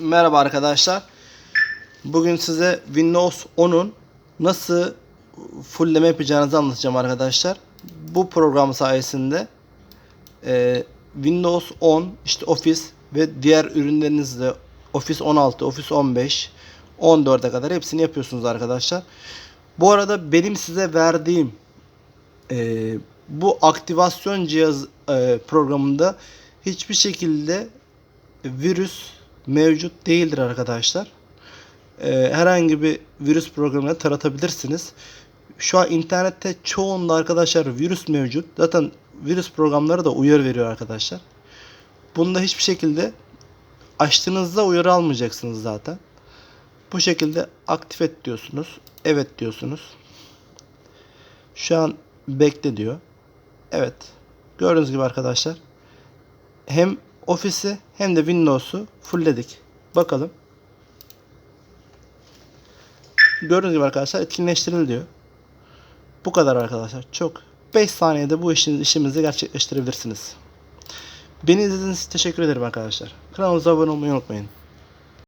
Merhaba arkadaşlar. Bugün size Windows 10'un nasıl fullleme yapacağınızı anlatacağım arkadaşlar. Bu program sayesinde e, Windows 10, işte Office ve diğer ürünlerinizde Office 16, Office 15, 14'e kadar hepsini yapıyorsunuz arkadaşlar. Bu arada benim size verdiğim e, bu aktivasyon cihaz e, programında hiçbir şekilde virüs mevcut değildir arkadaşlar. Ee, herhangi bir virüs programını taratabilirsiniz. Şu an internette çoğunda arkadaşlar virüs mevcut. Zaten virüs programları da uyarı veriyor arkadaşlar. Bunda hiçbir şekilde açtığınızda uyarı almayacaksınız zaten. Bu şekilde aktif et diyorsunuz. Evet diyorsunuz. Şu an bekle diyor. Evet. Gördüğünüz gibi arkadaşlar. Hem Office'i hem de Windows'u fullledik. Bakalım. Gördüğünüz gibi arkadaşlar etkinleştirildi diyor. Bu kadar arkadaşlar. Çok 5 saniyede bu işiniz, işimizi gerçekleştirebilirsiniz. Beni izlediğiniz için teşekkür ederim arkadaşlar. Kanalımıza abone olmayı unutmayın.